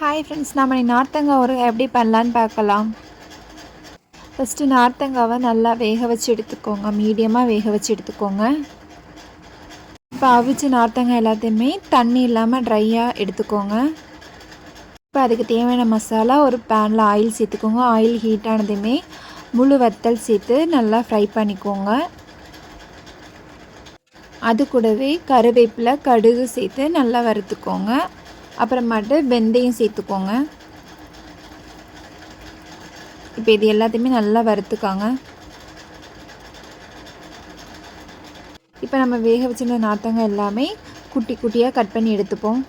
Hi friends நம்ம நார்த்தங்காய் ஒரு எப்படி பண்ணலான்னு பார்க்கலாம். ஃபஸ்ட்டு நார்த்தங்காவை நல்லா வேக வச்சு எடுத்துக்கோங்க. மீடியமாக வேக வச்சு எடுத்துக்கோங்க. இப்போ அவிச்ச நார்த்தங்காய் எல்லாத்தையுமே தண்ணி இல்லாமல் ட்ரையாக எடுத்துக்கோங்க. இப்போ அதுக்கு தேவையான மசாலா ஒரு பேனில் ஆயில் சேர்த்துக்கோங்க. ஆயில் ஹீட் ஆனதுமே முழு வத்தல் சேர்த்து நல்லா ஃப்ரை பண்ணிக்கோங்க. அது கூடவே கருவேப்பிலை கடுகு சேர்த்து நல்லா வறுத்துக்கோங்க. அப்புறமாட்டு வெந்தயம் சேர்த்துக்கோங்க. இப்போ இது எல்லாத்தையுமே நல்லா வறுத்துக்காங்க. இப்போ நம்ம வேக வச்சிருந்த நாத்தங்காய் எல்லாமே குட்டி குட்டியாக கட் பண்ணி எடுத்துப்போம்.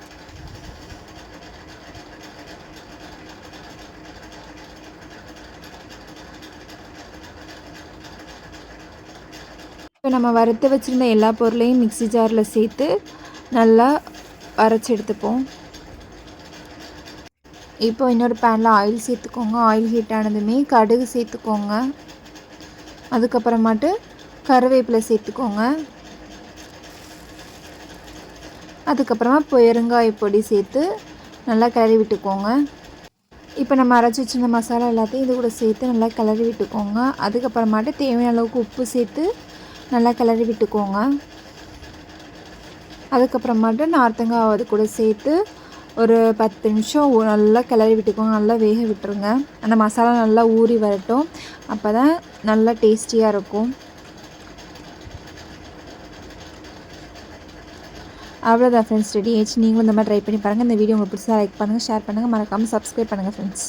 இப்போ நம்ம வறுத்து வச்சுருந்த எல்லா பொருளையும் மிக்சி ஜாரில் சேர்த்து நல்லா அரைச்சி எடுத்துப்போம். இப்போ இன்னொரு பேனில் ஆயில் சேர்த்துக்கோங்க. ஆயில் ஹீட் ஆனதுமே கடுகு சேர்த்துக்கோங்க. அதுக்கப்புறமாட்டு கருவேப்பிலை சேர்த்துக்கோங்க. அதுக்கப்புறமா பெருங்காய பொடி சேர்த்து நல்லா கிளறி விட்டுக்கோங்க. இப்போ நம்ம அரைச்சி வச்சுருந்த மசாலா எல்லாத்தையும் இது கூட சேர்த்து நல்லா கிளறி விட்டுக்கோங்க. அதுக்கப்புறமாட்டு தேவையான அளவுக்கு உப்பு சேர்த்து நல்லா கிளறி விட்டுக்கோங்க. அதுக்கப்புறமாட்டு நார்த்தங்காய் அது கூட சேர்த்து ஒரு பத்து நிமிஷம் நல்லா கிளறி விட்டுக்கோங்க. நல்லா வேக விட்டுருங்க. அந்த மசாலா நல்லா ஊறி வரட்டும். அப்போ தான் நல்லா டேஸ்டியாக இருக்கும். அவ்வளோதான் ஃப்ரெண்ட்ஸ் ரெடி ஆயிடுச்சு. நீங்களும் இந்த மாதிரி ட்ரை பண்ணி பாருங்கள் இந்த வீடியோ உங்களுக்கு பிடிச்சா லைக் பண்ணுங்கள் ஷேர் பண்ணுங்கள் மறக்காமல் சப்ஸ்கிரைப் பண்ணுங்கள் ஃப்ரெண்ட்ஸ்